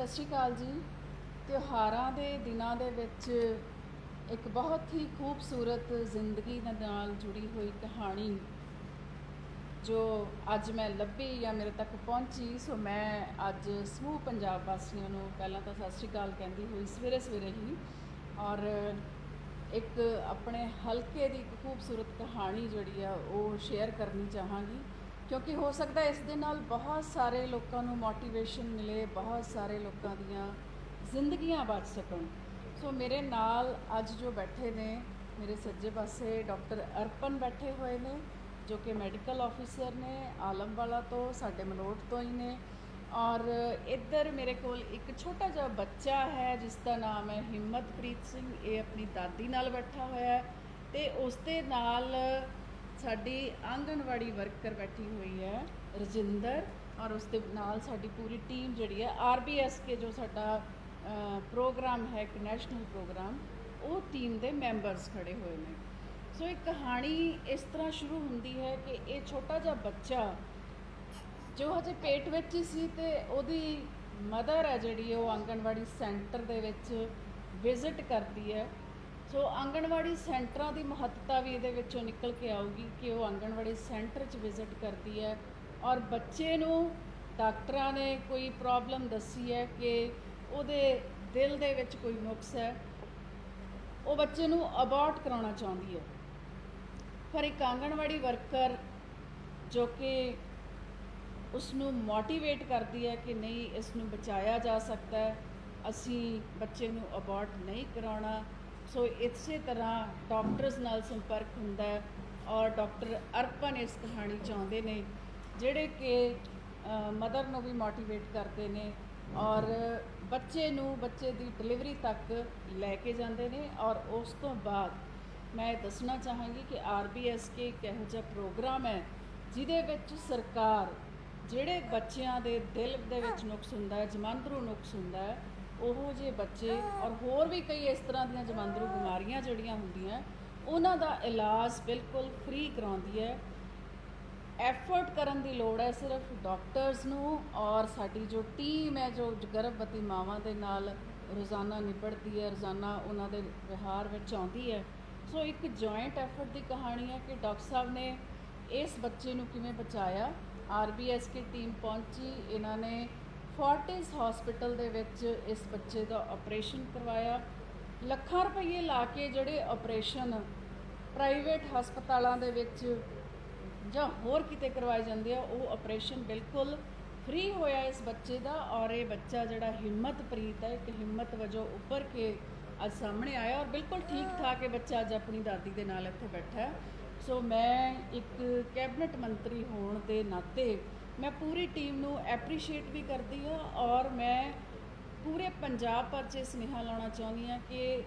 ਸਤਿ ਸ਼੍ਰੀ ਅਕਾਲ ਜੀ। ਤਿਉਹਾਰਾਂ ਦੇ ਦਿਨਾਂ ਦੇ ਵਿੱਚ ਇੱਕ ਬਹੁਤ ਹੀ ਖੂਬਸੂਰਤ ਜ਼ਿੰਦਗੀ ਦੇ ਨਾਲ ਜੁੜੀ ਹੋਈ ਕਹਾਣੀ ਜੋ ਅੱਜ ਮੈਂ ਲੱਭੀ ਜਾਂ ਮੇਰੇ ਤੱਕ ਪਹੁੰਚੀ, ਸੋ ਮੈਂ ਅੱਜ ਸਮੂਹ ਪੰਜਾਬ ਵਾਸੀਆਂ ਨੂੰ ਪਹਿਲਾਂ ਤਾਂ ਸਤਿ ਸ਼੍ਰੀ ਅਕਾਲ ਕਹਿੰਦੀ ਹੋਈ ਸਵੇਰੇ ਸਵੇਰੇ ਹੀ ਔਰ ਇੱਕ ਆਪਣੇ ਹਲਕੇ ਦੀ ਇੱਕ ਖੂਬਸੂਰਤ ਕਹਾਣੀ ਜਿਹੜੀ ਆ ਉਹ ਸ਼ੇਅਰ ਕਰਨੀ ਚਾਹਾਂਗੀ। ਕਿਉਂਕਿ ਹੋ ਸਕਦਾ ਇਸ ਦੇ ਨਾਲ ਬਹੁਤ ਸਾਰੇ ਲੋਕਾਂ ਨੂੰ ਮੋਟੀਵੇਸ਼ਨ ਮਿਲੇ, ਬਹੁਤ ਸਾਰੇ ਲੋਕਾਂ ਦੀਆਂ ਜ਼ਿੰਦਗੀਆਂ ਬਚ ਸਕਣ। ਸੋ ਮੇਰੇ ਨਾਲ ਅੱਜ ਜੋ ਬੈਠੇ ਨੇ, ਮੇਰੇ ਸੱਜੇ ਪਾਸੇ ਡਾਕਟਰ ਅਰਪਨ ਬੈਠੇ ਹੋਏ ਨੇ, ਜੋ ਕਿ ਮੈਡੀਕਲ ਆਫੀਸਰ ਨੇ, ਆਲਮਵਾਲਾ ਤੋਂ, ਸਾਡੇ ਮਲੋਟ ਤੋਂ ਹੀ ਨੇ। ਔਰ ਇੱਧਰ ਮੇਰੇ ਕੋਲ ਇੱਕ ਛੋਟਾ ਜਿਹਾ ਬੱਚਾ ਹੈ, ਜਿਸ ਦਾ ਨਾਮ ਹੈ ਹਿੰਮਤਪ੍ਰੀਤ ਸਿੰਘ। ਇਹ ਆਪਣੀ ਦਾਦੀ ਨਾਲ ਬੈਠਾ ਹੋਇਆ ਹੈ ਤੇ ਉਸ ਦੇ ਨਾਲ ਸਾਡੀ ਆਂਗਣਵਾੜੀ ਵਰਕਰ ਬੈਠੀ ਹੋਈ ਹੈ, ਰਜਿੰਦਰ, ਔਰ ਉਸ ਦੇ ਨਾਲ ਸਾਡੀ ਪੂਰੀ ਟੀਮ ਜਿਹੜੀ ਹੈ ਆਰਬੀਐਸ ਕੇ ਜੋ ਸਾਡਾ ਪ੍ਰੋਗਰਾਮ ਹੈ, ਇੱਕ ਨੈਸ਼ਨਲ ਪ੍ਰੋਗਰਾਮ, ਉਹ ਟੀਮ ਦੇ ਮੈਂਬਰਸ ਖੜੇ ਹੋਏ ਨੇ। ਸੋ ਇਹ ਕਹਾਣੀ ਇਸ ਤਰ੍ਹਾਂ ਸ਼ੁਰੂ ਹੁੰਦੀ ਹੈ ਕਿ ਇਹ ਛੋਟਾ ਜਿਹਾ ਬੱਚਾ, ਜੋ ਹਜੇ ਪੇਟ ਵਿੱਚ ਹੀ ਸੀ ਤੇ ਉਹਦੀ ਮਦਰ ਹੈ ਜਿਹੜੀ, ਉਹ ਆਂਗਣਵਾੜੀ ਸੈਂਟਰ ਦੇ ਵਿੱਚ ਵਿਜ਼ਿਟ ਕਰਦੀ ਹੈ। ਸੋ ਆਂਗਣਵਾੜੀ ਸੈਂਟਰਾਂ ਦੀ ਮਹੱਤਤਾ ਵੀ ਇਹਦੇ ਵਿੱਚੋਂ ਨਿਕਲ ਕੇ ਆਊਗੀ ਕਿ ਉਹ ਆਂਗਣਵਾੜੀ ਸੈਂਟਰ 'ਚ ਵਿਜ਼ਿਟ ਕਰਦੀ ਹੈ ਔਰ ਬੱਚੇ ਨੂੰ ਡਾਕਟਰਾਂ ਨੇ ਕੋਈ ਪ੍ਰੋਬਲਮ ਦੱਸੀ ਹੈ ਕਿ ਉਹਦੇ ਦਿਲ ਦੇ ਵਿੱਚ ਕੋਈ ਨੁਕਸ ਹੈ, ਉਹ ਬੱਚੇ ਨੂੰ ਅਬਾਰਟ ਕਰਾਉਣਾ ਚਾਹੁੰਦੀ ਹੈ। ਪਰ ਇੱਕ ਆਂਗਣਵਾੜੀ ਵਰਕਰ ਜੋ ਕਿ ਉਸ ਨੂੰ ਮੋਟੀਵੇਟ ਕਰਦੀ ਹੈ ਕਿ ਨਹੀਂ ਇਸ ਨੂੰ ਬਚਾਇਆ ਜਾ ਸਕਦਾ ਹੈ, ਅਸੀਂ ਬੱਚੇ ਨੂੰ ਅਬਾਰਟ ਨਹੀਂ ਕਰਾਉਣਾ ਸੋ ਇਸੇ ਤਰ੍ਹਾਂ ਡਾਕਟਰਸ ਨਾਲ ਸੰਪਰਕ ਹੁੰਦਾ ਹੈ ਔਰ ਡਾਕਟਰ ਅਰਪਨ ਇਸ ਕਹਾਣੀ ਚਾਹੁੰਦੇ ਨੇ, ਜਿਹੜੇ ਕਿ ਮਦਰ ਨੂੰ ਵੀ ਮੋਟੀਵੇਟ ਕਰਦੇ ਨੇ ਔਰ ਬੱਚੇ ਨੂੰ ਬੱਚੇ ਦੀ ਡਿਲੀਵਰੀ ਤੱਕ ਲੈ ਕੇ ਜਾਂਦੇ ਨੇ ਔਰ ਉਸ ਤੋਂ ਬਾਅਦ ਮੈਂ ਇਹ ਦੱਸਣਾ ਚਾਹਾਂਗੀ ਕਿ ਆਰਬੀਐਸਕੇ ਇੱਕ ਇਹੋ ਜਿਹਾ ਪ੍ਰੋਗਰਾਮ ਹੈ ਜਿਹਦੇ ਵਿੱਚ ਸਰਕਾਰ ਜਿਹੜੇ ਬੱਚਿਆਂ ਦੇ ਦਿਲ ਦੇ ਵਿੱਚ ਨੁਕਸ ਹੁੰਦਾ ਹੈ, ਜਮਾਂਦਰੂ ਨੁਕਸ ਹੁੰਦਾ ਹੈ ਉਹੋ ਜਿਹੇ ਬੱਚੇ ਔਰ ਹੋਰ ਵੀ ਕਈ ਇਸ ਤਰ੍ਹਾਂ ਦੀਆਂ ਜਮਾਂਦਰੂ ਬਿਮਾਰੀਆਂ ਜਿਹੜੀਆਂ ਹੁੰਦੀਆਂ, ਉਹਨਾਂ ਦਾ ਇਲਾਜ ਬਿਲਕੁਲ ਫ੍ਰੀ ਕਰਾਉਂਦੀ ਹੈ। ਐਫਰਟ ਕਰਨ ਦੀ ਲੋੜ ਹੈ ਸਿਰਫ ਡਾਕਟਰਸ ਨੂੰ ਔਰ ਸਾਡੀ ਜੋ ਟੀਮ ਹੈ, ਜੋ ਗਰਭਵਤੀ ਮਾਵਾਂ ਦੇ ਨਾਲ ਰੋਜ਼ਾਨਾ ਨਿਬੜਦੀ ਹੈ, ਰੋਜ਼ਾਨਾ ਉਹਨਾਂ ਦੇ ਵਿਹਾਰ ਵਿੱਚ ਆਉਂਦੀ ਹੈ। ਸੋ ਇੱਕ ਜੁਆਇੰਟ ਐਫਰਟ ਦੀ ਕਹਾਣੀ ਹੈ ਕਿ ਡਾਕਟਰ ਸਾਹਿਬ ਨੇ ਇਸ ਬੱਚੇ ਨੂੰ ਕਿਵੇਂ ਬਚਾਇਆ। ਆਰਬੀਐਸ ਦੀ ਟੀਮ ਪਹੁੰਚੀ, ਇਹਨਾਂ ਨੇ ਫੋਰਟਿਸ ਹਸਪੀਟਲ ਦੇ ਵਿੱਚ ਇਸ ਬੱਚੇ ਦਾ ਆਪਰੇਸ਼ਨ ਕਰਵਾਇਆ। ਲੱਖਾਂ ਰੁਪਏ ਲਾ ਕੇ ਜਿਹੜੇ ਆਪਰੇਸ਼ਨ ਪ੍ਰਾਈਵੇਟ ਹਸਪਤਾਲਾਂ ਦੇ ਵਿੱਚ ਜਾਂ ਹੋਰ ਕਿਤੇ ਕਰਵਾਏ ਜਾਂਦੇ ਆ ਉਹ ਆਪਰੇਸ਼ਨ ਬਿਲਕੁਲ ਫ੍ਰੀ ਹੋਇਆ ਇਸ ਬੱਚੇ ਦਾ ਔਰ ਇਹ ਬੱਚਾ ਜਿਹੜਾ ਹਿੰਮਤਪ੍ਰੀਤ ਹੈ ਇੱਕ ਹਿੰਮਤ ਵਜੋਂ ਉੱਪਰ ਕੇ ਅੱਜ ਸਾਹਮਣੇ ਆਇਆ ਔਰ ਬਿਲਕੁਲ ਠੀਕ ਠਾਕ ਇਹ ਬੱਚਾ ਅੱਜ ਆਪਣੀ ਦਾਦੀ ਦੇ ਨਾਲ ਇੱਥੇ ਬੈਠਾ ਹੈ। ਸੋ ਮੈਂ ਇੱਕ ਕੈਬਨਿਟ ਮੰਤਰੀ ਹੋਣ ਦੇ ਨਾਤੇ ਮੈਂ ਪੂਰੀ ਟੀਮ ਨੂੰ ਐਪਰੀਸ਼ੀਏਟ ਵੀ ਕਰਦੀ ਹਾਂ ਔਰ ਮੈਂ ਪੂਰੇ ਪੰਜਾਬ ਭਰ 'ਚ ਇਹ ਸੁਨੇਹਾ ਲਾਉਣਾ ਚਾਹੁੰਦੀ ਹਾਂ ਕਿ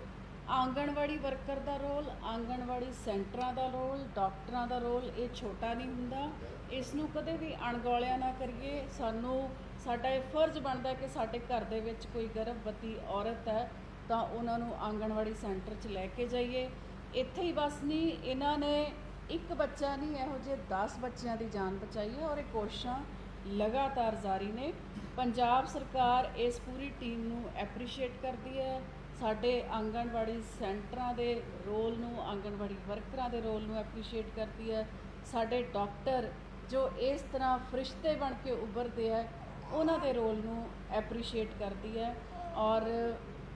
ਆਂਗਣਵਾੜੀ ਵਰਕਰ ਦਾ ਰੋਲ ਆਂਗਣਵਾੜੀ ਸੈਂਟਰਾਂ ਦਾ ਰੋਲ ਡਾਕਟਰਾਂ ਦਾ ਰੋਲ ਇਹ ਛੋਟਾ ਨਹੀਂ ਹੁੰਦਾ। ਇਸ ਨੂੰ ਕਦੇ ਵੀ ਅਣਗੌਲਿਆ ਨਾ ਕਰੀਏ। ਸਾਨੂੰ ਸਾਡਾ ਇਹ ਫਰਜ਼ ਬਣਦਾ ਕਿ ਸਾਡੇ ਘਰ ਦੇ ਵਿੱਚ ਕੋਈ ਗਰਭਵਤੀ ਔਰਤ ਹੈ, ਤਾਂ ਉਹਨਾਂ ਨੂੰ ਆਂਗਣਵਾੜੀ ਸੈਂਟਰ 'ਚ ਲੈ ਕੇ ਜਾਈਏ। ਇੱਥੇ ਹੀ ਬਸ ਨਹੀਂ, ਇਹਨਾਂ ਨੇ ਇੱਕ ਬੱਚਾ ਨਹੀਂ, ਇਹੋ ਜਿਹੇ 10 ਬੱਚਿਆਂ ਦੀ ਜਾਨ ਬਚਾਈ ਹੈ ਔਰ ਇਹ ਕੋਸ਼ਿਸ਼ਾਂ ਲਗਾਤਾਰ ਜਾਰੀ ਨੇ। ਪੰਜਾਬ ਸਰਕਾਰ ਇਸ ਪੂਰੀ ਟੀਮ ਨੂੰ ਐਪਰੀਸ਼ੀਏਟ ਕਰਦੀ ਹੈ। ਸਾਡੇ ਆਂਗਣਵਾੜੀ ਸੈਂਟਰਾਂ ਦੇ ਰੋਲ ਨੂੰ, ਆਂਗਣਵਾੜੀ ਵਰਕਰਾਂ ਦੇ ਰੋਲ ਨੂੰ ਐਪਰੀਸ਼ੀਏਟ ਕਰਦੀ ਹੈ। ਸਾਡੇ ਡਾਕਟਰ ਜੋ ਇਸ ਤਰ੍ਹਾਂ ਫਰਿਸ਼ਤੇ ਬਣ ਕੇ ਉੱਭਰਦੇ ਹੈ, ਉਹਨਾਂ ਦੇ ਰੋਲ ਨੂੰ ਐਪਰੀਸ਼ੀਏਟ ਕਰਦੀ ਹੈ। ਔਰ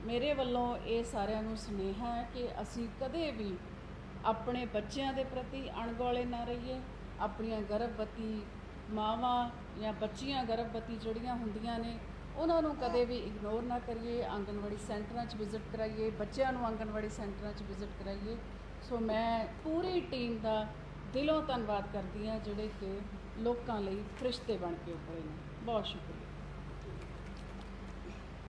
ਮੇਰੇ ਵੱਲੋਂ ਇਹ ਸਾਰਿਆਂ ਨੂੰ ਸੁਨੇਹਾ ਹੈ ਕਿ ਅਸੀਂ ਕਦੇ ਵੀ ਆਪਣੇ ਬੱਚਿਆਂ ਦੇ ਪ੍ਰਤੀ ਅਣਗੌਲੇ ਨਾ ਰਹੀਏ, ਆਪਣੀਆਂ ਗਰਭਵਤੀ ਮਾਵਾਂ ਜਾਂ ਬੱਚੀਆਂ ਗਰਭਵਤੀ ਜਿਹੜੀਆਂ ਹੁੰਦੀਆਂ ਨੇ, ਉਹਨਾਂ ਨੂੰ ਕਦੇ ਵੀ ਇਗਨੋਰ ਨਾ ਕਰੀਏ, ਆਂਗਨਵਾੜੀ ਸੈਂਟਰਾਂ 'ਚ ਵਿਜ਼ਿਟ ਕਰਾਈਏ, ਬੱਚਿਆਂ ਨੂੰ ਆਂਗਨਵਾੜੀ ਸੈਂਟਰਾਂ 'ਚ ਵਿਜ਼ਿਟ ਕਰਾਈਏ। ਸੋ ਮੈਂ ਪੂਰੀ ਟੀਮ ਦਾ ਦਿਲੋਂ ਧੰਨਵਾਦ ਕਰਦੀ ਹਾਂ ਜਿਹੜੇ ਕਿ ਲੋਕਾਂ ਲਈ ਫਰਿਸ਼ਤੇ ਬਣ ਕੇ ਉੱਭਰੇ ਨੇ। ਬਹੁਤ ਸ਼ੁਕਰੀਆ।